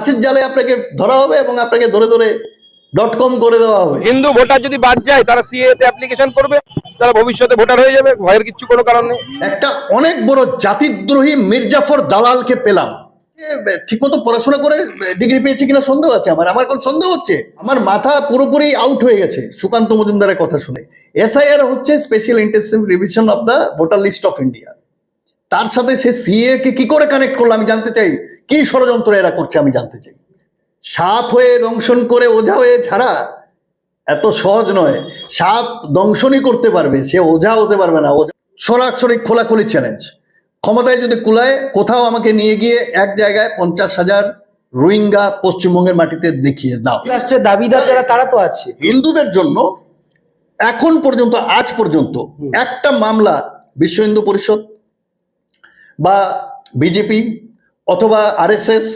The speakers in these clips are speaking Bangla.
মাছের জালে আপনাকে ধরা হবে এবং আপনাকে ধরে ধরে ডট কম করে দেওয়া হবে। হিন্দু ভোটার যদি বাদ যায় তারা সিএ তে অ্যাপ্লিকেশন করবে তারা ভবিষ্যতে ভোটার হয়ে যাবে ভয়ের কিছু কোনো কারণ নেই। একটা অনেক বড় জাতিদ্রোহী মির্জাফর দালালকে পেলাম। ঠিক মতো পড়াশোনা করে ডিগ্রি পেয়েছে কিনা সন্দেহ আছে আমার আমার কোন সন্দেহ হচ্ছে? আমার মাথা পুরোপুরি আউট হয়ে গেছে সুকান্ত মজুমদারের কথা শুনে। এসআইআর হচ্ছে special intensive revision of the voter list of India তার সাথে সে সিএ কে কি করে কানেক্ট করল আমি জানতে চাই। কি ষড়যন্ত্র এরা করছে আমি জানতে চাই। সাপ হয়ে দংশন করে ওঝা হয়ে ছাড়া এত সহজ নয়। সাপ দংশনই করতে পারবে সে ওঝা হতে পারবে না। ওঝা সরাসরি খোলাখুলি চ্যালেঞ্জ ক্ষমতায় যদি কুলায় কোথাও আমাকে নিয়ে গিয়ে এক জায়গায় পঞ্চাশ হাজার রোহিঙ্গা পশ্চিমবঙ্গের মাটিতে দেখিয়ে দাও। রাষ্ট্রের দাবিদার যারা তারা তো আছে। হিন্দুদের জন্য এখন পর্যন্ত আজ পর্যন্ত একটা মামলা বিশ্ব হিন্দু পরিষদ বা বিজেপি অথবা আরএসএস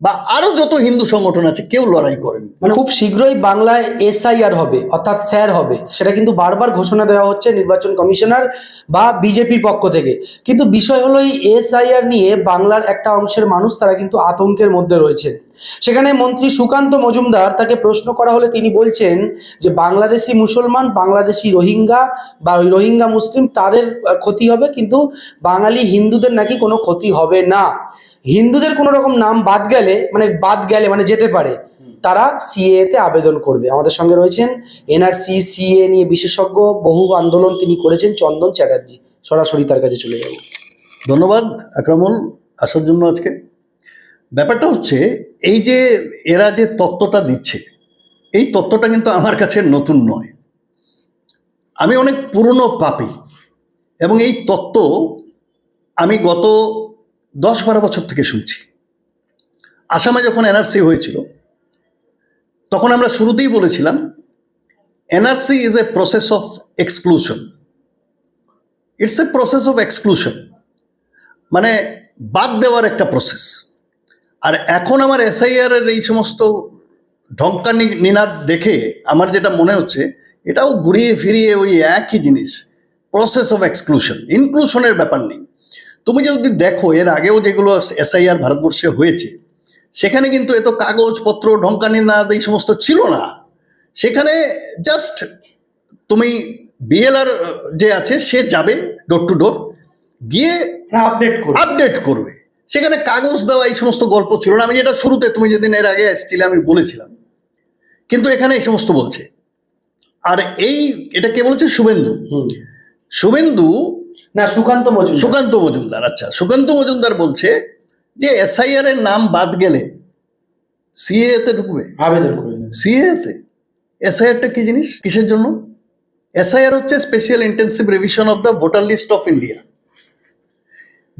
বা আরও যত হিন্দু সংগঠন আছে, কেউ লড়াই করেনি। মানে খুব শীঘ্রই বাংলায় এসআইআর হবে, অর্থাৎ স্যার হবে। সেটা কিন্তু বারবার ঘোষণা দেওয়া হচ্ছে নির্বাচন কমিশনার বা বিজেপির পক্ষ থেকে। কিন্তু বিষয় হলো এই এসআইআর নিয়ে বাংলার একটা অংশের মানুষ তারা কিন্তু আতঙ্কের মধ্যে রয়েছে সেখানে মন্ত্রী সুকান্ত মজুমদার তাকে প্রশ্ন করা হলে তিনি বলছেন যে বাংলাদেশি মুসলমান, বাংলাদেশি রোহিঙ্গা বা রোহিঙ্গা মুসলিম তাদের ক্ষতি হবে, কিন্তু বাঙালি হিন্দুদের নাকি কোনো ক্ষতি হবে না। হিন্দুদের কোনো রকম নাম বাদ গেলে মানে বাদ গেলে মানে যেতে পারে, তারা সিএ তে আবেদন করবে। আমাদের সঙ্গে রয়েছেন এনআরসি সিএ নিয়ে বিশেষজ্ঞ, বহু আন্দোলন তিনি করেছেন চন্দন চ্যাটার্জি। সরাসরি তার কাছে চলে যাব। ধন্যবাদ আকরামুল আসার জন্য আজকে। ব্যাপারটা হচ্ছে, এই যে এরা যে তত্ত্বটা দিচ্ছে, এই তত্ত্বটা কিন্তু আমার কাছে নতুন নয়। আমি অনেক পুরনো পাপি এবং এই তত্ত্ব আমি গত দশ বারো বছর থেকে শুনছি। আসামে যখন এনআরসি হয়েছিল, তখন আমরা শুরুতেই বলেছিলাম, NRC is a process of exclusion it's a process of exclusion মানে বাদ দেওয়ার একটা প্রসেস আর এখন আমার এসআইআর এর এই সমস্ত ঢঙ্কা নিনাদ দেখে আমার যেটা মনে হচ্ছে এটাও ঘুরিয়ে ফিরিয়ে ওই একই জিনিস প্রসেস অফ এক্সক্লুশন ইনক্লুশনের ব্যাপার নেই। তুমি যদি দেখো এর আগেও যেগুলো এসআইআর ভারতবর্ষে হয়েছে সেখানে কিন্তু এত কাগজপত্র ঢঙ্কা নিনাদ এই সমস্ত ছিল না। সেখানে জাস্ট তুমি বিএলআর যে আছে সে যাবে ডোর টু ডোর গিয়ে আপডেট আপডেট করবে। সেখানে কাগজ দেওয়া এই সমস্ত গল্প ছিল না। আমি যেটা শুরুতে তুমি যেদিন এর আগে এসেছিলে আমি বলেছিলাম। কিন্তু এখানে এই সমস্ত বলছে। আর এই এটা কে বলেছে? শুভেন্দু। শুভেন্দু না সুকান্ত মজুমদার। সুকান্ত মজুমদার আচ্ছা। সুকান্ত মজুমদার বলছে যে এসআইআর এর নাম বাদ গেলে সিএ তে ঢুকবে? সিএ তে? এসআইআরটা কি জিনিস? কিসের জন্য? এসআইআর হচ্ছে special intensive revision of the voter list of India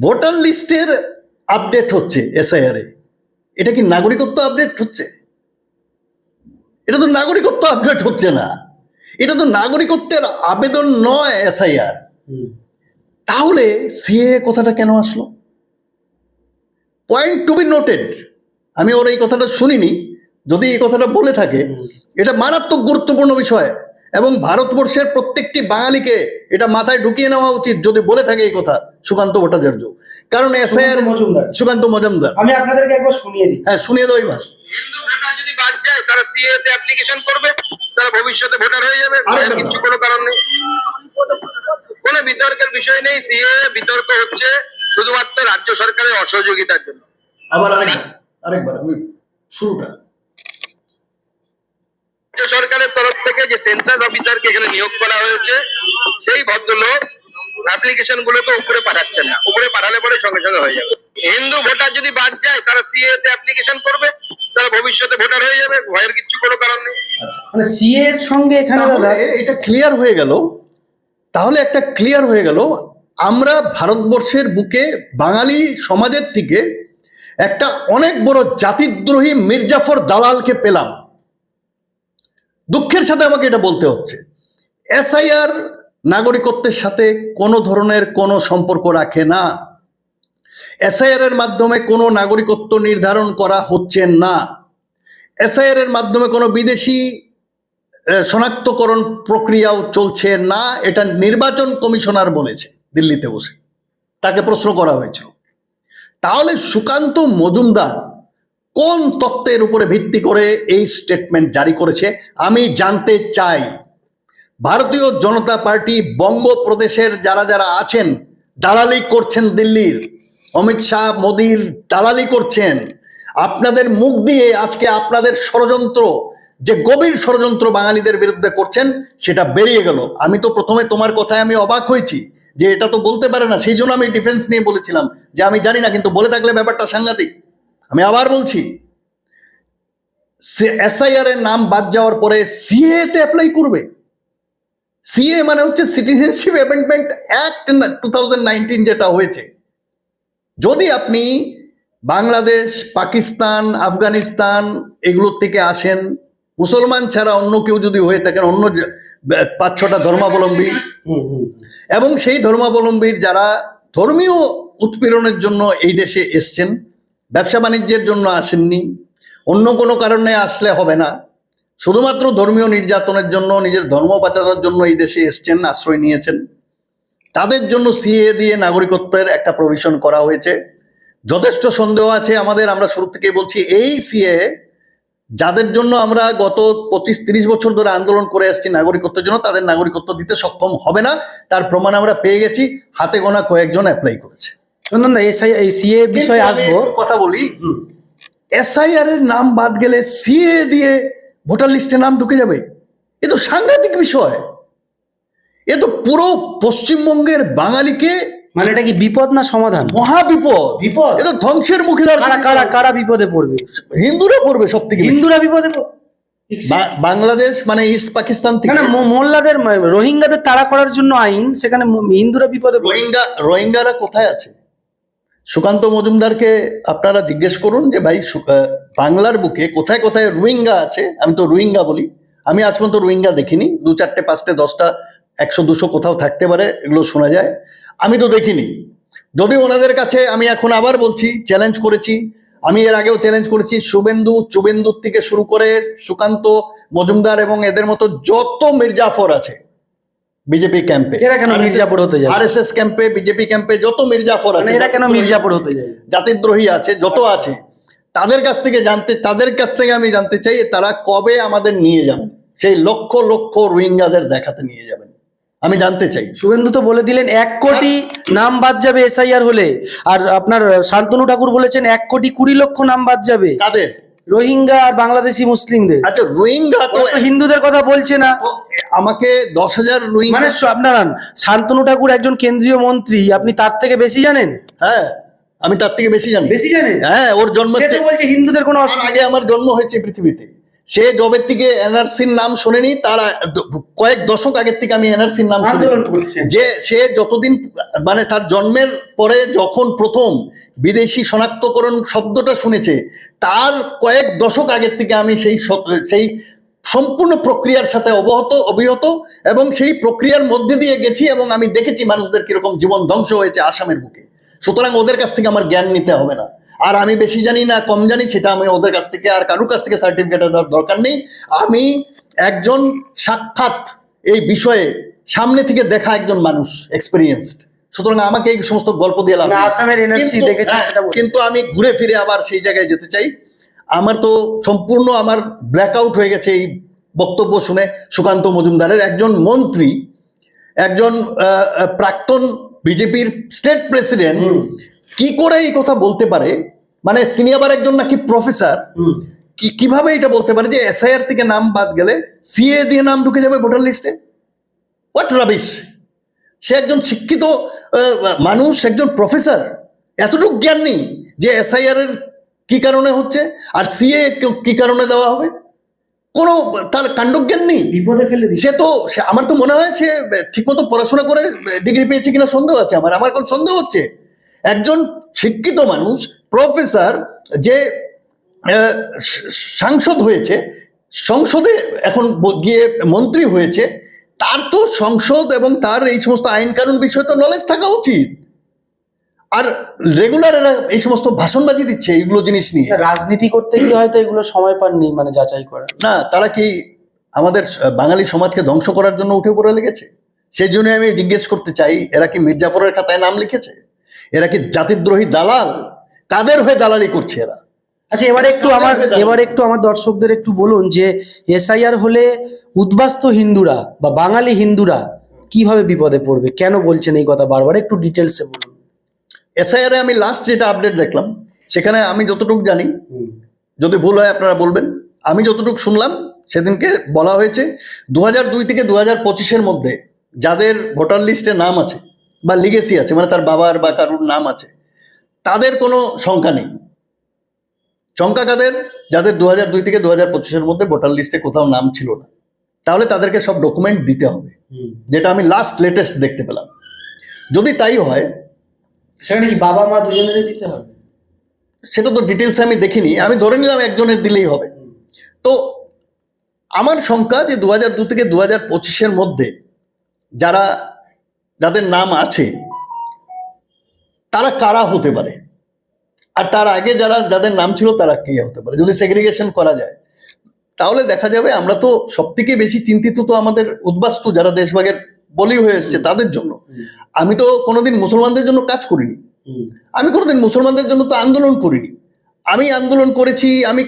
voter লিস্টের আপডেট হচ্ছে এসআইআর। এটা কি নাগরিকত্ব আপডেট হচ্ছে? এটা তো নাগরিকত্ব আপডেট হচ্ছে না। এটা তো নাগরিকত্বের আবেদন নয় এসআইআর। তাহলে সিএ কথাটা কেন আসলো? পয়েন্ট টু বি নোটেড আমি ওর এই কথাটা শুনিনি। যদি এই কথাটা বলে থাকে এটা মারাত্মক গুরুত্বপূর্ণ বিষয়। এবং ভারতবর্ষের প্রত্যেকটি বাঙালিকে এটা মাথায় ঢুকিয়ে নেওয়া উচিত যদি বলে থাকে এই কথা সুকান্ত ভট্টাচার্য। কারণ এসআইআর সুকান্ত মজুমদার। সুকান্ত মজুমদার। আমি আপনাদেরকে একবার শুনিয়ে দিই। হ্যাঁ শুনিয়ে দেবো এবার হিন্দু ভোটার যদি বাদ যায় তারা সিএ তে অ্যাপ্লিকেশন করবে তারা ভবিষ্যতে ভোটার হয়ে যাবে কোনো কারণ নেই। কোনো বিতর্কের বিষয় নেই সিএ বিতর্ক হচ্ছে শুধুমাত্র রাজ্য সরকারের অসহযোগিতার জন্য। আবার আরেকবার আরেকবার শুরুটা। রাজ্য সরকারের তরফ থেকে যে সেন্সাস অফিসারকে এখানে নিয়োগ করা হয়েছে সেই ভদ্রলোক অ্যাপ্লিকেশন গুলোকে উপরে পাঠাচ্ছেন না। উপরে পাঠালে পরে সঙ্গে সঙ্গে হয়ে যাবে। হিন্দু ভোটার যদি বাদ যায় তারা সিএ তে অ্যাপ্লিকেশন করবে তারা ভবিষ্যতে ভোটার হয়ে যাবে ভয়ের কিচ্ছু কোনো কারণ নেই। আচ্ছা মানে সিএ এর সঙ্গে এখানে এটা ক্লিয়ার হয়ে গেল। তাহলে একটা ক্লিয়ার হয়ে গেল। আমরা ভারতবর্ষের বুকে বাঙালি সমাজের থেকে একটা অনেক বড় জাতিদ্রোহী মির্জাফর দালালকে পেলাম। দুঃখের সাথে আমাকে এটা বলতে হচ্ছে। এসআইআর নাগরিকত্বের সাথে কোনো ধরনের কোনো সম্পর্ক রাখে না। এসআইআর এর মাধ্যমে কোনো নাগরিকত্ব নির্ধারণ করা হচ্ছে না। এসআইআর এর মাধ্যমে কোনো বিদেশি শনাক্তকরণ প্রক্রিয়াও চলছে না। এটা নির্বাচন কমিশনার বলেছে দিল্লিতে বসে। তাকে প্রশ্ন করা হয়েছিল। তাহলে সুকান্ত মজুমদার কোন তত্ত্বের উপরে ভিত্তি করে এই স্টেটমেন্ট জারি করেছে, আমি জানতে চাই। ভারতীয় জনতা পার্টি বঙ্গপ্রদেশের যারা যারা আছেন, দালালি করছেন দিল্লির, অমিত শাহ, মোদির দালালি করছেন, আপনাদের মুখ দিয়ে আজকে আপনাদের ষড়যন্ত্র, যে গভীর ষড়যন্ত্র বাঙালিদের বিরুদ্ধে করছেন, সেটা বেরিয়ে গেল। আমি তো প্রথমে তোমার কথায় আমি অবাক হয়েছি যে এটা তো বলতে পারে না, সেই জন্য আমি ডিফেন্স নিয়ে বলেছিলাম যে আমি জানি না, কিন্তু বলে থাকলে ব্যাপারটা সাংঘাতিক। আমি আবার বলছি সে এসআইআর এর নাম বাদ যাওয়ার পরে সিএ তে অ্যাপ্লাই করবে। সিএ মানে হচ্ছে সিটিজেনশিপ অ্যামেন্ডমেন্ট অ্যাক্ট টু যেটা হয়েছে। যদি আপনি বাংলাদেশ পাকিস্তান আফগানিস্তান এগুলোর থেকে আসেন মুসলমান ছাড়া অন্য কেউ যদি হয়ে থাকেন অন্য পাঁচ ছটা ধর্মাবলম্বী এবং সেই ধর্মাবলম্বীর যারা ধর্মীয় উৎপীড়নের জন্য এই দেশে এসছেন ব্যবসা বাণিজ্যের জন্য আসেননি। অন্য কোনো কারণে আসলে হবে না। শুধুমাত্র ধর্মীয় নির্যাতনের জন্য, নিজের ধর্ম বাঁচানোর জন্য এই দেশে এসছেন, আশ্রয় নিয়েছেন। তাদের জন্য সিএ দিয়ে নাগরিকত্বের একটা প্রভিশন করা হয়েছে। যথেষ্ট সন্দেহ আছে আমাদের, আমরা শুরু থেকেই বলছি, এই সিএ যাদের জন্য আমরা গত পঁচিশ তিরিশ বছর ধরে আন্দোলন করে আসছি নাগরিকত্বের জন্য, তাদের নাগরিকত্ব দিতে সক্ষম হবে না। তার প্রমাণ আমরা পেয়ে গেছি, হাতে গোনা কয়েকজন অ্যাপ্লাই করেছে। চন্দন দা এসআই সিএ বিষয়ে আসব। কথা বলি। এসআইআর এর নাম বাদ গেলে সিএ দিয়ে ভোটার লিস্টে নাম ঢুকে যাবে। এ তো সাংঘাতিক বিষয়। এ তো পুরো পশ্চিমবঙ্গের বাঙালিকে মানে এটা কি বিপদ না সমাধান? মহা বিপদ। বিপদ? এ তো ধ্বংসের মুখে কারা কারা কারা বিপদে পড়বে? হিন্দুরা পড়বে সব থেকে হিন্দুরা বিপদে বাংলাদেশ মানে ইস্ট পাকিস্তান থেকে। না মোল্লাদের রোহিঙ্গাদের তাড়া করার জন্য আইন সেখানে হিন্দুরা বিপদে রোহিঙ্গা রোহিঙ্গারা কোথায় আছে? সুকান্ত মজুমদারকে আপনারা জিজ্ঞেস করুন যে, ভাই বাংলার বুকে কোথায় কোথায় রোহিঙ্গা আছে? আমি তো রোহিঙ্গা বলি। আমি আজ পর্যন্ত রোহিঙ্গা দেখিনি। দু চারটে, পাঁচটে, দশটা, একশো, দুশো কোথাও থাকতে পারে, এগুলো শোনা যায়। আমি তো দেখিনি। যদি ওনাদের কাছে আমি এখন আবার বলছি চ্যালেঞ্জ করেছি, আমি এর আগেও চ্যালেঞ্জ করেছি, শুভেন্দু, চুবেন্দুর থেকে শুরু করে সুকান্ত মজুমদার এবং এদের মতো যত মির্জাফর আছে বিজেপি ক্যাম্পে এরা কেন মির্জাপুর হতে যাবে? আরএসএস ক্যাম্পে বিজেপি ক্যাম্পে যত মির্জাফর মানে আছে এরা কেন মির্জাপুর হতে যায়? জাতিদ্রোহী আছে যত আছে তাদের কাছ থেকে জানতে তাদের কাছ থেকে আমি জানতে চাই তারা কবে আমাদের নিয়ে যাবেন? সেই লক্ষ লক্ষ রোহিঙ্গাদের দেখাতে নিয়ে যাবেন। আমি জানতে চাই। শুভেন্দু তো বলে দিলেন এক কোটি নাম বাদ যাবে এসআইআর হলে। আর আপনার শান্তনু ঠাকুর বলেছেন এক কোটি কুড়ি লক্ষ নাম বাদ যাবে। কাদের? রোহিঙ্গা আর বাংলাদেশি মুসলিমদের। আচ্ছা রোহিঙ্গা তো হিন্দুদের কথা বলছে না। আমাকে দশ হাজার রোহিঙ্গা মানে স- আপনার শান্তনু ঠাকুর একজন কেন্দ্রীয় মন্ত্রী আপনি তার থেকে বেশি জানেন? হ্যাঁ আমি তার থেকে বেশি জানি। বেশি জানেন? হ্যাঁ ওর জন্ম বলছে হিন্দুদের কোনো আগে আমার জন্ম হয়েছে পৃথিবীতে। সে জবের থেকে এনআরসির নাম শোনেনি তার কয়েক দশক আগের থেকে আমি এনআরসির নাম শুনেছি। যে সে যতদিন মানে তার জন্মের পরে যখন প্রথম বিদেশি শনাক্তকরণ শব্দটা শুনেছে তার কয়েক দশক আগের থেকে আমি সেই সেই সম্পূর্ণ প্রক্রিয়ার সাথে অবহত অবিহত এবং সেই প্রক্রিয়ার মধ্যে দিয়ে গেছি এবং আমি দেখেছি মানুষদের কীরকম জীবন ধ্বংস হয়েছে আসামের বুকে। সুতরাং ওদের কাছ থেকে আমার জ্ঞান নিতে হবে না। আর আমি বেশি জানি না কম জানি সেটা আমি ওদের কাছ থেকে আর কারুর কাছ থেকে সার্টিফিকেট দেওয়ার দরকার নেই। আমি একজন সাক্ষাৎ এই বিষয়ে সামনে থেকে দেখা একজন মানুষ এক্সপিরিয়েন্সড সুতরাং আমাকে এই সমস্ত গল্প দিয়ে লাভ দেখেছেন হ্যাঁ। কিন্তু আমি ঘুরে ফিরে আবার সেই জায়গায় যেতে চাই। আমার তো সম্পূর্ণ আমার ব্ল্যাকআউট হয়ে গেছে এই বক্তব্য শুনে সুকান্ত মজুমদারের। একজন মন্ত্রী একজন প্রাক্তন বিজেপির স্টেট প্রেসিডেন্ট কি করে এই কথা বলতে পারে? মানে তিনি আবার একজন নাকি প্রফেসর কি কীভাবে এটা বলতে পারে যে এসআইআর থেকে নাম বাদ গেলে সিএ দিয়ে নাম ঢুকে যাবে ভোটার লিস্টে হোয়াট রাবিশ সে একজন শিক্ষিত মানুষ একজন প্রফেসর এতটুকু জ্ঞান নেই যে এসআইআর এর কি কারণে হচ্ছে? আর সিএ কি কারণে দেওয়া হবে? কোনো তার কাণ্ডজ্ঞান নেই। বিপদে ফেলে সে তো সে আমার তো মনে হয় সে ঠিকমতো পড়াশোনা করে ডিগ্রি পেয়েছে কিনা সন্দেহ আছে। আমার আমার কোন সন্দেহ হচ্ছে। একজন শিক্ষিত মানুষ প্রফেসর যে সাংসদ হয়েছে সংসদে এখন গিয়ে মন্ত্রী হয়েছে তার তো সংসদ এবং তার এই সমস্ত আইন কানুন বিষয়ে তো নলেজ থাকা উচিত। আর রেগুলার এরা এই সমস্ত ভাষণবাজি দিচ্ছে এইগুলো জিনিস নিয়ে। রাজনীতি করতে গিয়ে হয়তো এগুলো সময় পাননি মানে যাচাই করা না তারা কি আমাদের বাঙালি সমাজকে ধ্বংস করার জন্য উঠে পড়ে লেগেছে? সেই জন্য আমি জিজ্ঞেস করতে চাই এরা কি মির্জাফরের খাতায় নাম লিখেছে? এরা কি জাতিদ্রোহী দালাল? কাদের হয়ে দালালি করছে এরা? আচ্ছা এবারে একটু আমার এবার একটু আমার দর্শকদের একটু বলুন যে এসআইআর হলে উদ্বাস্ত হিন্দুরা বা বাঙালি হিন্দুরা কীভাবে বিপদে পড়বে? কেন বলছেন এই কথা? বারবার একটু ডিটেলসে বলুন। এসআইআর আমি লাস্ট যেটা আপডেট দেখলাম সেখানে আমি যতটুকু জানি যদি ভুল হয় আপনারা বলবেন। আমি যতটুকু শুনলাম সেদিনকে বলা হয়েছে দু দুই থেকে দু হাজার পঁচিশের মধ্যে যাদের ভোটার লিস্টে নাম আছে বা লিগেসি আছে মানে তার বাবার বা কারুর নাম আছে তাদের কোনো সংখ্যা নেই। সংখ্যা কাদের? যাদের দু হাজার দুই থেকে দু হাজার পঁচিশের মধ্যে ভোটার লিস্টে কোথাও নাম ছিল না। তাহলে তাদেরকে সব ডকুমেন্ট দিতে হবে যেটা আমি লাস্ট লেটেস্ট দেখতে পেলাম। যদি তাই হয় সেখানে কি বাবা, মা দুজনেরই দিতে হবে? সেটা তো ডিটেলস আমি দেখিনি। আমি ধরে নিলাম একজনের দিলেই হবে। তো আমার সংখ্যা যে দু হাজার দু থেকে দু হাজার পঁচিশের মধ্যে যারা, যাদের নাম আছে, তারা কারা হতে পারে? আর তার আগে যারা, যাদের নাম ছিল তারা কে হতে পারে? যদি সেগ্রিগেশন করা যায়, তাহলে দেখা যাবে আমরা তো সব থেকে বেশি চিন্তিত তো আমাদের উদ্বাস্তু, যারা দেশভাগের বলি হয়ে এসছে তাদের জন্য। আমি তো কোনোদিন মুসলমানদের জন্য কাজ করিনি। আমি কোনোদিন মুসলমানদের জন্য তো আন্দোলন করিনি। আমি আন্দোলন করেছি, আমি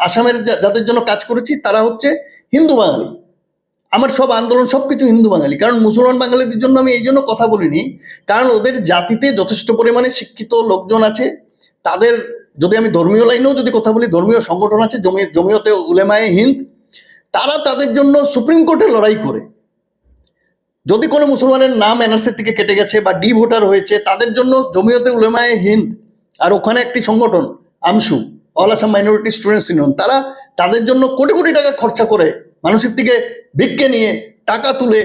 আসামের যাদের জন্য কাজ করেছি তারা হচ্ছে হিন্দু বাঙালি। আমার সব আন্দোলন সব কিছু হিন্দু বাঙালি। কারণ মুসলমান বাঙালিদের জন্য আমি এই জন্য কথা বলিনি। কারণ ওদের জাতিতে যথেষ্ট পরিমাণে শিক্ষিত লোকজন আছে। তাদের, যদি আমি ধর্মীয় লাইনেও যদি কথা বলি, ধর্মীয় সংগঠন আছে, জমি, জমিয়তে উলেমায়ে হিন্দ, তারা তাদের জন্য সুপ্রিম কোর্টে লড়াই করে। যদি কোনো মুসলমানের নাম এনআরসি থেকে কেটে গেছে বা ডি ভোটার হয়েছে তাদের জন্য জমিয়তে উলেমায় হিন্দ আর ওখানে একটি সংগঠন AAMSU all Assam minority students union তারা তাদের জন্য কোটি কোটি টাকা খরচা করে মানুষের থেকে ভিক্ষে নিয়ে টাকা তুলে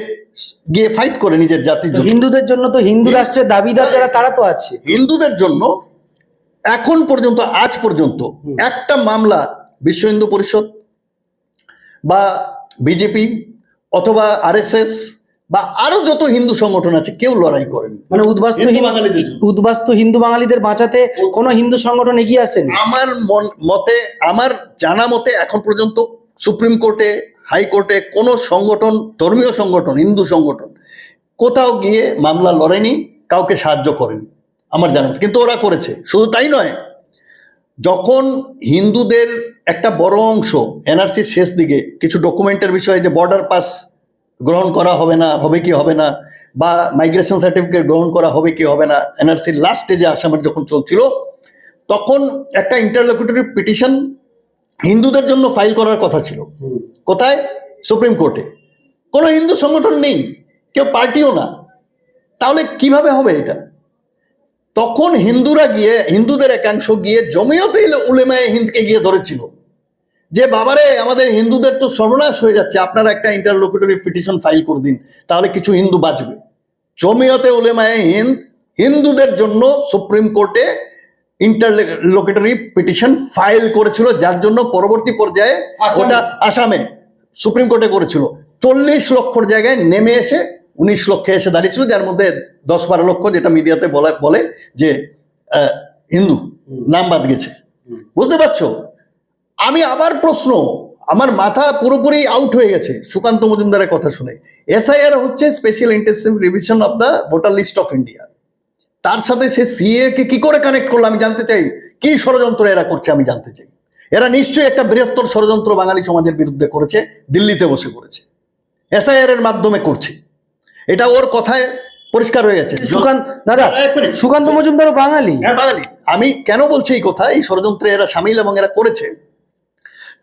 গিয়ে ফাইট করে নিজের জাতির জন্য। হিন্দুদের জন্য তো হিন্দু রাষ্ট্রের দাবিদার যারা তারা তো আছে। হিন্দুদের জন্য এখন পর্যন্ত আজ পর্যন্ত একটা মামলা বিশ্ব হিন্দু পরিষদ বা বিজেপি অথবা আরএসএস বা আরও যত হিন্দু সংগঠন আছে কেউ লড়াই করেনি মানে উদ্বাস্ত। উদ্বাস্তু হিন্দু বাঙালিদের বাঁচাতে কোনো হিন্দু সংগঠন এগিয়ে আসেনি আমার মতে আমার জানা মতে এখন পর্যন্ত সুপ্রিম কোর্টে হাইকোর্টে কোনো সংগঠন ধর্মীয় সংগঠন হিন্দু সংগঠন কোথাও গিয়ে মামলা লড়েনি কাউকে সাহায্য করেনি আমার জানা মতে। কিন্তু ওরা করেছে শুধু তাই নয় যখন হিন্দুদের একটা বড় অংশ এনআরসির শেষ দিকে কিছু ডকুমেন্টের বিষয়ে যে বর্ডার পাস গ্রহণ করা হবে না হবে কি হবে না বা মাইগ্রেশন সার্টিফিকেট গ্রহণ করা হবে কি হবে না এনআরসির লাস্ট স্টেজে আসামের যখন চলছিল তখন একটা ইন্টারলোকুটরি পিটিশন হিন্দুদের জন্য ফাইল করার কথা ছিল। কোথায়? সুপ্রিম কোর্টে কোনো হিন্দু সংগঠন নেই কেউ পার্টিও না। তাহলে কীভাবে হবে এটা? তখন হিন্দুরা গিয়ে হিন্দুদের একাংশ গিয়ে জমিয়তে উলেমায় হিন্দকে গিয়ে ধরেছিল। যে বাবারে আমাদের হিন্দুদের তো সর্বনাশ হয়ে যাচ্ছে আপনারা একটা ইন্টারলোকুটরি পিটিশন ফাইল করে দিন তাহলে কিছু হিন্দু বাঁচবে। জমিয়তে উলেমায় হিন্দ হিন্দুদের জন্য সুপ্রিম কোর্টে ইন্টারলোকেটরি পিটিশন ফাইল করেছিল যার জন্য পরবর্তী পর্যায়ে ওটা আসামে সুপ্রিম কোর্টে করেছিল। চল্লিশ লক্ষর জায়গায় নেমে এসে উনিশ লক্ষে এসে দাঁড়িয়েছিল যার মধ্যে দশ বারো লক্ষ যেটা মিডিয়াতে বলা বলে যে আহ, হিন্দু নাম বাদ গেছে। বুঝতে পারছ? আমি আবার প্রশ্ন আমার মাথা পুরোপুরি আউট হয়ে গেছে সুকান্ত মজুমদারের কথা শুনে। এসআইআর হচ্ছে special intensive revision of the voter list of India তার সাথে সে সিএ কে কি করে কানেক্ট করল আমি জানতে চাই কি ষড়যন্ত্র এরা করছে আমি জানতে চাই। এরা নিশ্চয়ই একটা বৃহত্তর ষড়যন্ত্র বাঙালি সমাজের বিরুদ্ধে করেছে দিল্লিতে বসে করেছে। এসআইআর এর মাধ্যমে করছে। এটা ওর কথায় পরিষ্কার হয়ে গেছে। সুকান্ত দাদা সুকান্ত মজুমদারও বাঙালি? হ্যাঁ বাঙালি। আমি কেন বলছি এই কথা? এই ষড়যন্ত্রে এরা সামিল এবং এরা করেছে।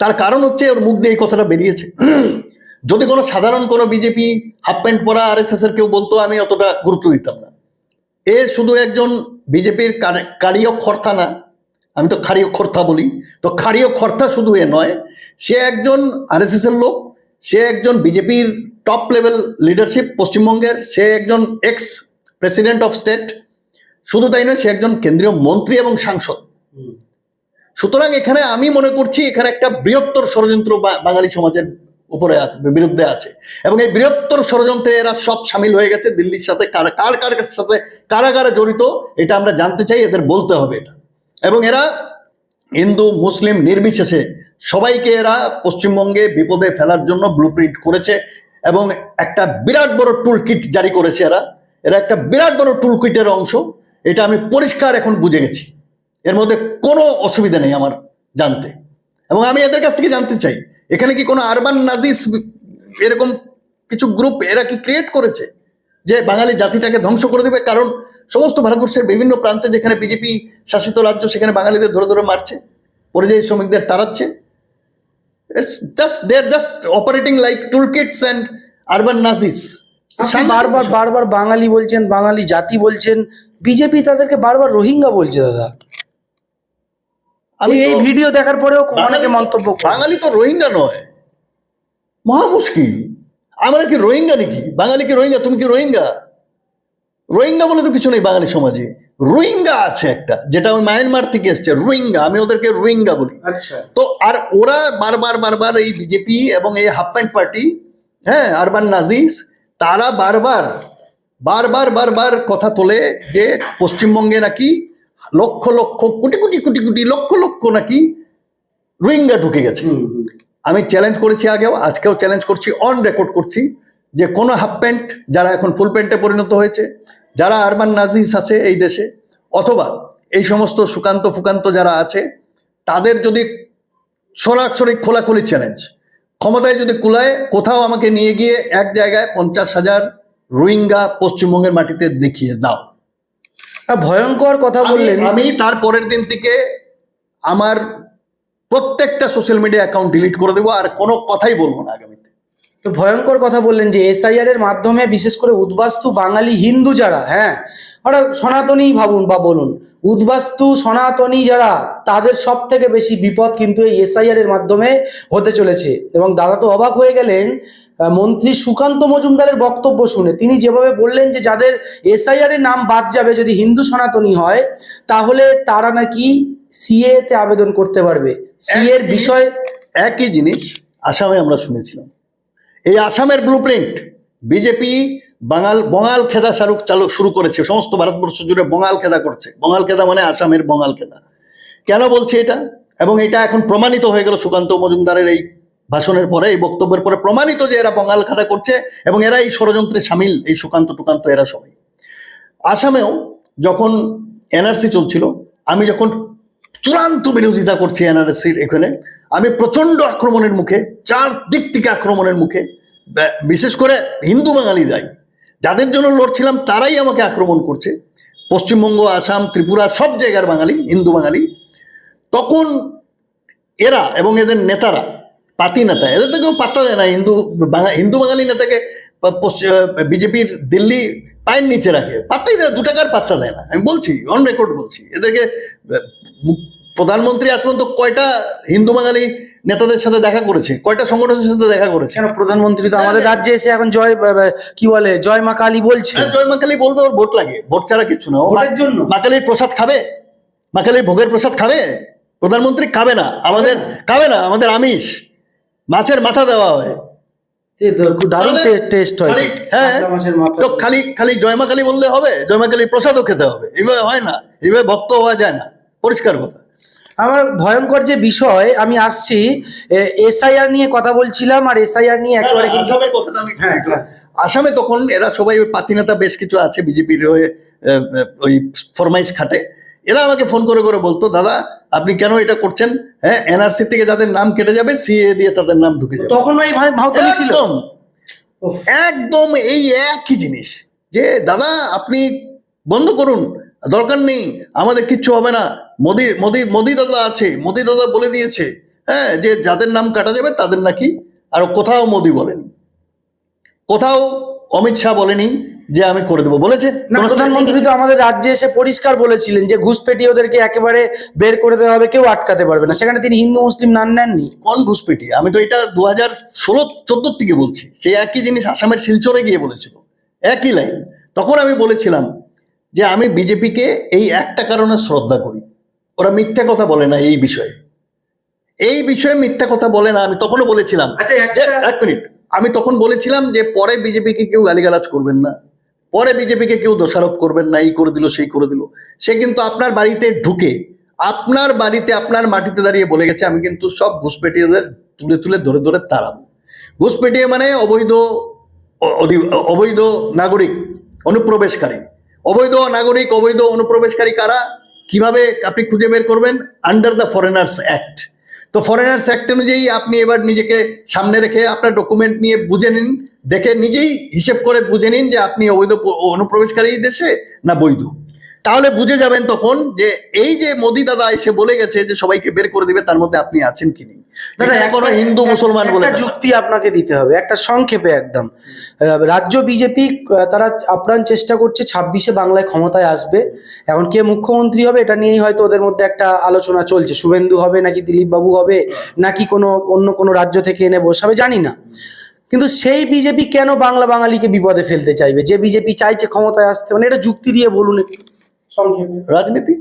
তার কারণ হচ্ছে ওর মুখ দিয়ে এই কথাটা বেরিয়েছে। যদি কোনো সাধারণ কোনো বিজেপি হাফ প্যান্ট পরা আর এস এর কেউ বলতো, আমি অতটা গুরুত্ব দিতাম না। এ শুধু একজন বিজেপির কারীয় খর্তা না, আমি তো খারিয় খর্তা বলি, তো খারিয় খর্তা শুধু এ নয়, সে একজন আরএসএস এর লোক, সে একজন বিজেপির টপ লেভেল লিডারশিপ পশ্চিমবঙ্গের, সে একজন এক্স প্রেসিডেন্ট অফ স্টেট, শুধু তাই নয়, সে একজন কেন্দ্রীয় মন্ত্রী এবং সাংসদ। সুতরাং এখানে আমি মনে করছি এখানে একটা বৃহত্তর ষড়যন্ত্র বাঙালি সমাজের উপরে বিরুদ্ধে আছে। এবং এই বৃহত্তর ষড়যন্ত্রে এরা সব সামিল হয়ে গেছে। দিল্লির সাথে কার কার সাথে কারা কারা জড়িত, এটা আমরা জানতে চাই, এদের বলতে হবে এটা। এবং এরা হিন্দু, মুসলিম নির্বিশেষে সবাইকে এরা পশ্চিমবঙ্গে বিপদে ফেলার জন্য ব্লুপ্রিন্ট করেছে এবং একটা বিরাট বড় টুল কিট জারি করেছে এরা। এরা একটা বিরাট বড় টুল কিটের অংশ। এটা আমি পরিষ্কার এখন বুঝে গেছি। এর মধ্যে কোনো অসুবিধা নেই আমার জানতে। এবং আমি এদের কাছ থেকে জানতে চাই এখানে কি কোনো আরবান নাজিস এরকম কিছু গ্রুপ এরা কি ক্রিয়েট করেছে যে বাঙালি জাতিটাকে ধ্বংস করে দেবে? কারণ সমস্ত ভারতবর্ষের বিভিন্ন প্রান্তে যেখানে বিজেপি শাসিত রাজ্য সেখানে বাঙালিদের ধরে ধরে মারছে পরিযায়ী শ্রমিকদের তাড়াচ্ছে। It's just they are just operating like toolkits and urban Nazis বারবার বারবার বাঙালি বলছেন বাঙালি জাতি বলছেন বিজেপি তাদেরকে বারবার রোহিঙ্গা বলছে দাদা। আমি এই ভিডিও দেখার পরেও অনেকে মন্তব্য বাঙালি তো রোহিঙ্গা নয়। মহা মুশকিল। আমরা কি রোহিঙ্গা নাকি? বাঙালি কি রোহিঙ্গা? তুমি কি রোহিঙ্গা? রোহিঙ্গা বলে তো কিছু নেই বাঙালি সমাজে। রোহিঙ্গা আছে একটা যেটা ওই মায়ানমার থেকে এসছে। রোহিঙ্গা আমি ওদেরকে রোহিঙ্গা বলি। আচ্ছা। তো আর ওরা বারবার বারবার এই বিজেপি এবং এই হাফ প্যান্ট পার্টি হ্যাঁ আরবান নাজিস তারা বারবার বারবার বারবার কথা তোলে যে পশ্চিমবঙ্গে নাকি লক্ষ লক্ষ কোটি কোটি কোটি কোটি লক্ষ লক্ষ নাকি রোহিঙ্গা ঢুকে গেছে। আমি চ্যালেঞ্জ করেছি আগেও আজকেও চ্যালেঞ্জ করছি অন রেকর্ড করছি যে কোনো হাফ প্যান্ট যারা এখন ফুল প্যান্টে পরিণত হয়েছে যারা আরবান নাজিস আছে এই দেশে অথবা এই সমস্ত সুকান্ত ফুকান্ত যারা আছে তাদের যদি সরাসরি খোলাখুলি চ্যালেঞ্জ ক্ষমতায় যদি কুলায় কোথাও আমাকে নিয়ে গিয়ে এক জায়গায় পঞ্চাশ হাজার রোহিঙ্গা পশ্চিমবঙ্গের মাটিতে দেখিয়ে দাও। ভয়ঙ্কর কথা বললেন। আমি তার পরের দিন থেকে আমার প্রত্যেকটা সোশ্যাল মিডিয়া অ্যাকাউন্ট ডিলিট করে দেবো আর কোনো কথাই বলব না আগামীতে। তো ভয়ঙ্কর কথা বললেন যে এসআইআর এর মাধ্যমে বিশেষ করে উদ্বাস্তু বাঙালি হিন্দু যারা হ্যাঁ অর্থাৎ সনাতনী ভাবুন বা বলুন উদ্বাস্তু সনাতনী যারা তাদের সব থেকে বেশি বিপদ কিন্তু এই এসআইআর এর মাধ্যমে হতে চলেছে। এবং দাদা তো অবাক হয়ে গেলেন মন্ত্রী সুকান্ত মজুমদারের বক্তব্য শুনে। তিনি যেভাবে বললেন যে যাদের এসআইআর এর নাম বাদ যাবে যদি হিন্দু সনাতনী হয় তাহলে তারা নাকি সিএ তে আবেদন করতে পারবে। সিএ এর বিষয় একই জিনিস আসামে আমরা শুনেছিলাম। এই আসামের ব্লু প্রিন্ট বিজেপি বাঙাল বঙ্গাল খেদা শাহরুখ চালু, শুরু করেছে, সমস্ত ভারতবর্ষ জুড়ে বঙাল খেদা করছে। বঙ্গাল খেদা মানে আসামের বঙাল খেদা। কেন বলছে এটা? এবং এটা এখন প্রমাণিত হয়ে গেল সুকান্ত মজুমদারের এই ভাষণের পরে, এই বক্তব্যের পরে প্রমাণিত যে এরা বঙ্গাল খেদা করছে এবং এরা এই ষড়যন্ত্রে সামিল, এই সুকান্ত টুকান্ত এরা সবাই। আসামেও যখন এনআরসি চলছিল, আমি যখন চূড়ান্ত বিরোধিতা করছি এনআরসির এখানে। আমি প্রচণ্ড আক্রমণের মুখে চার দিক থেকে আক্রমণের মুখে বিশেষ করে হিন্দু বাঙালি যাই, যাদের জন্য লড়ছিলাম তারাই আমাকে আক্রমণ করছে। পশ্চিমবঙ্গ, আসাম, ত্রিপুরা সব জায়গার বাঙালি, হিন্দু বাঙালি। তখন এরা এবং এদের নেতারা, পাতি নেতা, এদের তো কেউ পাত্তা দেয় না, হিন্দু হিন্দু বাঙালি নেতাকে বিজেপির দিল্লি পায়ের নিচে রাখে, পাত্তাই দেয় দু টাকার পাত্তা দেয় না। আমি বলছি অন রেকর্ড বলছি, এদেরকে প্রধানমন্ত্রী আজ পর্যন্ত কয়টা হিন্দু বাঙালি নেতাদের সাথে দেখা করেছে? কয়টা সংগঠনের সাথে দেখা করেছে? কেন প্রধানমন্ত্রী তো আমাদের রাজ্যে এসে এখন জয় কি বলে জয় মা কালী বলছে। হ্যাঁ, জয় মাকালি বলবে ওর ভোট লাগে। ভোট ছাড়া কিছু না। ও মা- ভোটের জন্য? মাকালির প্রসাদ খাবে? মাকালির ভোগের প্রসাদ খাবে? প্রধানমন্ত্রী খাবে না। আমাদের খাবে না। আমাদের আমিষ। মাছের মাথা দেওয়া হয়। দারুণ টেস্ট হয়। হ্যাঁ। তো খালি খালি জয়মা কালী বললে হবে? জয়মা কালীর প্রসাদও খেতে হবে। এইভাবে হয় না। এইভাবে ভক্ত হওয়া যায় না। পরিষ্কার কথা। আমার ভয়ঙ্কর যে বিষয় আমি আসছি এসআইআর নিয়ে কথা বলছিলাম আর এসআইআর নিয়ে একেবারে কথাটা আমি হ্যাঁ, হ্যাঁ। আসামে তখন এরা সবাই ওই পাতি নেতা বেশ কিছু আছে বিজেপির হয়ে ওই ফরমাইশ খাটে। এরা আমাকে ফোন করে করে বলতো দাদা আপনি কেন এটা করছেন? হ্যাঁ এনআরসি থেকে যাদের নাম কেটে যাবে সিএ দিয়ে তাদের নাম ঢুকে যাবে। তখন ওই ভাই ছিল। একদম এই একই জিনিস যে দাদা আপনি বন্ধ করুন দরকার নেই আমাদের কিচ্ছু হবে না। মোদি মোদি মোদি দাদা আছে মোদি দাদা বলে দিয়েছে হ্যাঁ যে যাদের নাম কাটা যাবে তাদের নাকি আর কোথাও মোদি বলেনি। কোথাও অমিত শাহ বলেনি যে আমি করে দেবো বলেছে? প্রধানমন্ত্রী তো আমাদের রাজ্যে এসে পরিষ্কার বলেছিলেন যে ঘুষপেটি ওদেরকে একেবারে বের করে দেওয়া হবে কেউ আটকাতে পারবে না। সেখানে তিনি হিন্দু মুসলিম নাম নেননি। কোন ঘুষপেটি? আমি তো এটা দু হাজার ষোলো চোদ্দোর থেকে বলছি। সেই একই জিনিস আসামের শিলচরে গিয়ে বলেছিল। একই লাইন। তখন আমি বলেছিলাম যে আমি বিজেপিকে এই একটা কারণে শ্রদ্ধা করি। ওরা মিথ্যা কথা বলে না এই বিষয়ে। এই বিষয়ে মিথ্যা কথা বলে না আমি তখনও বলেছিলাম আচ্ছা এক মিনিট। আমি তখন বলেছিলাম যে পরে বিজেপিকে কেউ গালিগালাজ করবেন না। পরে বিজেপিকে কেউ দোষারোপ করবেন না এই করে দিল সেই করে দিল। সে কিন্তু আপনার বাড়িতে ঢুকে আপনার বাড়িতে আপনার মাটিতে দাঁড়িয়ে বলে গেছে আমি কিন্তু সব ঘুষপেটিয়েদের তুলে তুলে ধরে ধরে তাড়াবো। ঘুষপেটিয়ে মানে অবৈধ অবৈধ নাগরিক অনুপ্রবেশকারী। অবৈধ নাগরিক, অবৈধ অনুপ্রবেশকারী কারা? কীভাবে আপনি খুঁজে বের করবেন? আন্ডার দ্য ফরেনার্স অ্যাক্ট তো ফরেনার্স অ্যাক্ট অনুযায়ী আপনি এবার নিজেকে সামনে রেখে আপনার ডকুমেন্ট নিয়ে বুঝে নিন, দেখে নিজেই হিসেব করে বুঝে নিন যে আপনি অবৈধ অনুপ্রবেশকারী দেশে না বৈধ। তাহলে বুঝে যাবেন তখন যে এই যে মোদি দাদা এসে বলে গেছে যে সবাইকে বের করে দিবে তার মধ্যে আপনি আছেন কি নেই? কোনো হিন্দু মুসলমান বলে যুক্তি আপনাকে দিতে হবে একটা সংক্ষেপে একদম। রাজ্য বিজেপি তারা আপ্রাণ চেষ্টা করছে ছাব্বিশে বাংলায় ক্ষমতায় আসবে। এখন কে মুখ্যমন্ত্রী হবে এটা নিয়েই হয়তো ওদের মধ্যে একটা আলোচনা চলছে। শুভেন্দু হবে নাকি দিলীপ বাবু হবে নাকি কোনো অন্য কোনো রাজ্য থেকে এনে বসাবে জানি না। কিন্তু সেই বিজেপি কেন বাংলা বাঙালিকে বিপদে ফেলতে চাইবে? যে বিজেপি চাইছে ক্ষমতায় আসতে মানে এটা যুক্তি দিয়ে বলুন একটু। রাজনীতি?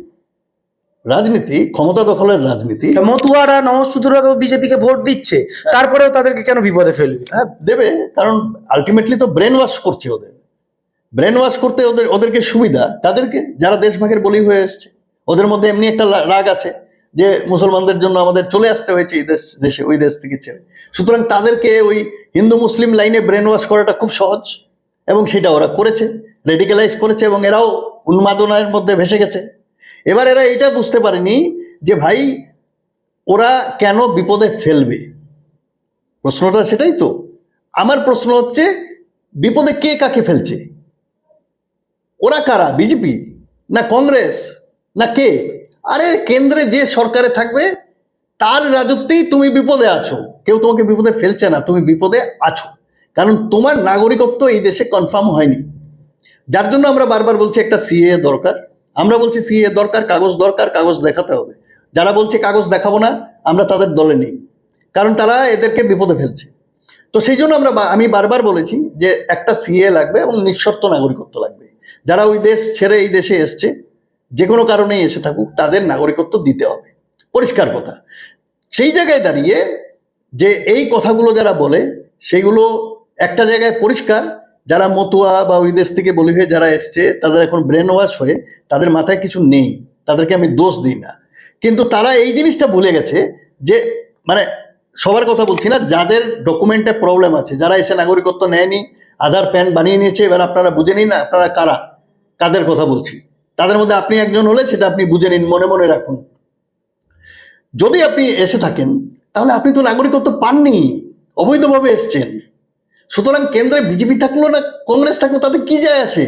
রাজনীতি ক্ষমতা দখলের রাজনীতি। মতুয়ারা নমস্তুতরা তো বিজেপিকে ভোট দিচ্ছে তারপরেও তাদেরকে কেন বিপদে ফেলবে? হ্যাঁ দেবে কারণ আলটিমেটলি তো ব্রেন ওয়াশ করছে ওদের। ব্রেন ওয়াশ করতে ওদের ওদেরকে সুবিধা তাদেরকে যারা দেশভাগের বলি হয়ে এসছে। ওদের মধ্যে এমনি একটা রাগ আছে যে মুসলমানদের জন্য আমাদের চলে আসতে হয়েছে এই দেশ দেশে ওই দেশ থেকে ছেড়ে। সুতরাং তাদেরকে ওই হিন্দু মুসলিম লাইনে ব্রেন ওয়াশ করাটা খুব সহজ এবং সেটা ওরা করেছে রেডিক্যালাইজ করেছে এবং এরাও উন্মাদনার মধ্যে ভেসে গেছে। এবার এরা এটা বুঝতে পারেনি যে ভাই, ওরা কেন বিপদে ফেলবে? প্রশ্নটা সেটাই তো। আমার প্রশ্ন হচ্ছে, বিপদে কে কাকে ফেলছে? ওরা কারা? বিজেপি না কংগ্রেস না কে? আরে কেন্দ্রে যে সরকারে থাকবে, তার রাজত্বেই তুমি বিপদে আছো। কেউ তোমাকে বিপদে ফেলছে না, তুমি বিপদে আছো। কারণ তোমার নাগরিকত্ব এই দেশে কনফার্ম হয়নি। যার জন্য আমরা বারবার বলছি একটা সিএ দরকার। আমরা বলছি সিএ দরকার, কাগজ দরকার, কাগজ দেখাতে হবে। যারা বলছে কাগজ দেখাবো না, আমরা তাদের দলে নেই। কারণ তারা এদেরকে বিপদে ফেলছে। তো সেই জন্য আমরা আমি বারবার বলেছি যে একটা সিএ লাগবে এবং নিঃশর্ত নাগরিকত্ব লাগবে। যারা ওই দেশ ছেড়ে এই দেশে এসছে, যে কোনো কারণেই এসে থাকুক, তাদের নাগরিকত্ব দিতে হবে। পরিষ্কার কথা। সেই জায়গায় দাঁড়িয়ে যে এই কথাগুলো যারা বলে, সেগুলো একটা জায়গায় পরিষ্কার যারা মতুয়া বা ওই দেশ থেকে বলি হয়ে যারা এসছে, তাদের এখন ব্রেন ওয়াশ হয়ে তাদের মাথায় কিছু নেই, তাদেরকে আমি দোষ দিই না। কিন্তু তারা এই জিনিসটা ভুলে গেছে যে মানে সবার কথা বলছি না, যাদের ডকুমেন্টে প্রবলেম আছে, যারা এসে নাগরিকত্ব নেয়নি, আধার, প্যান বানিয়ে নিয়েছে, এবার আপনারা বুঝে নিন আপনারা কারা? কাদের কথা বলছি? তাদের মধ্যে আপনি একজন হলে সেটা আপনি বুঝে নিন, মনে মনে রাখুন। যদি আপনি এসে থাকেন, তাহলে আপনি তো নাগরিকত্ব পাননি, অবৈধভাবে এসছেন। সুতরাং কেন্দ্রে বিজেপি থাকল না, কংগ্রেস থাকল, তাতে কি যায় আসে?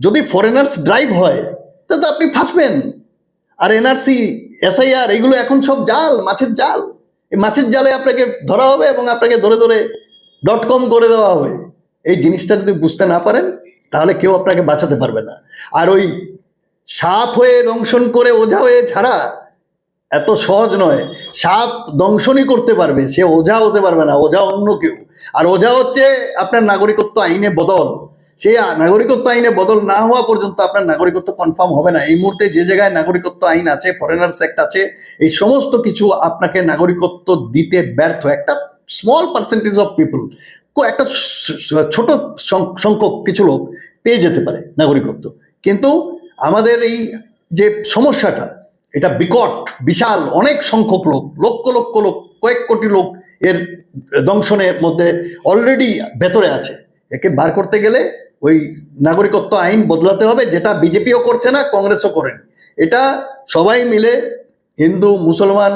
যদি ফরেনার্স ড্রাইভ হয় তাহলে তো আপনি ফাঁসবেন। আর এনআরসি, এসআইআর, এগুলো এখন সব জাল, মাছের জাল। এই মাছের জালে আপনাকে ধরা হবে এবং আপনাকে ধরে ধরে ডট কম করে দেওয়া হবে। এই জিনিসটা যদি বুঝতে না পারেন, তাহলে কেউ আপনাকে বাঁচাতে পারবে না। আর ওই সাপ হয়ে দংশন করে, ওঝা হয়ে ছাড়া এত সহজ নয়। সাপ দংশনই করতে পারবে, সে ওঝা হতে পারবে না, ওঝা অন্য কেউ। আর ওঝা হচ্ছে আপনার নাগরিকত্ব আইনে বদল। সেই নাগরিকত্ব আইনে বদল না হওয়া পর্যন্ত আপনার নাগরিকত্ব কনফার্ম হবে না। এই মুহূর্তে যে জায়গায় নাগরিকত্ব আইন আছে ফরেনার্স অ্যাক্ট আছে, এই সমস্ত কিছু আপনাকে নাগরিকত্ব দিতে ব্যর্থ। একটা স্মল পার্সেন্টেজ অফ পিপল একটা ছোট সংখ্যক কিছু লোক পেয়ে যেতে পারে নাগরিকত্ব। কিন্তু আমাদের এই যে সমস্যাটা, এটা বিকট, বিশাল, অনেক সংখ্যক লোক, লক্ষ লক্ষ লোক, কয়েক কোটি লোক এর দংশনের মধ্যে অলরেডি ভেতরে আছে। একে বার করতে গেলে ওই নাগরিকত্ব আইন বদলাতে হবে, যেটা বিজেপিও করছে না, কংগ্রেসও করেনি। এটা সবাই মিলে, হিন্দু, মুসলমান,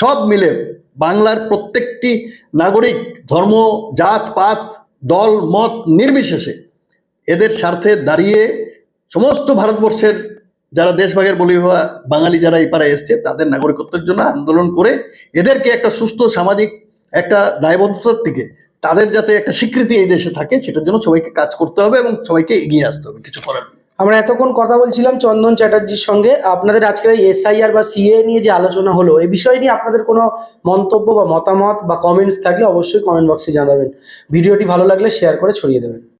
সব মিলে বাংলার প্রত্যেকটি নাগরিক, ধর্ম, জাত, পাত, দল, মত নির্বিশেষে এদের স্বার্থে দাঁড়িয়ে সমস্ত ভারতবর্ষের যারা দেশভাগের বলি হওয়া বাঙালি যারা এই পাড়ায় এসছে, তাদের নাগরিকত্বের জন্য আন্দোলন করে এদেরকে একটা সুস্থ সামাজিক একটা দায়বদ্ধতার থেকে তাদের যাতে একটা স্বীকৃতি এই দেশে থাকে, সেটার জন্য সবাইকে কাজ করতে হবে এবং সবাইকে এগিয়ে আসতে হবে কিছু করার। আমরা এতক্ষণ কথা বলছিলাম চন্দন চ্যাটার্জির সঙ্গে। আপনাদের আজকের এই এসআইআর বা সিএ নিয়ে যে আলোচনা হলো এই বিষয় নিয়ে আপনাদের কোনো মন্তব্য বা মতামত বা কমেন্টস থাকলে অবশ্যই কমেন্ট বক্সে জানাবেন। ভিডিওটি ভালো লাগলে শেয়ার করে ছড়িয়ে দেবেন।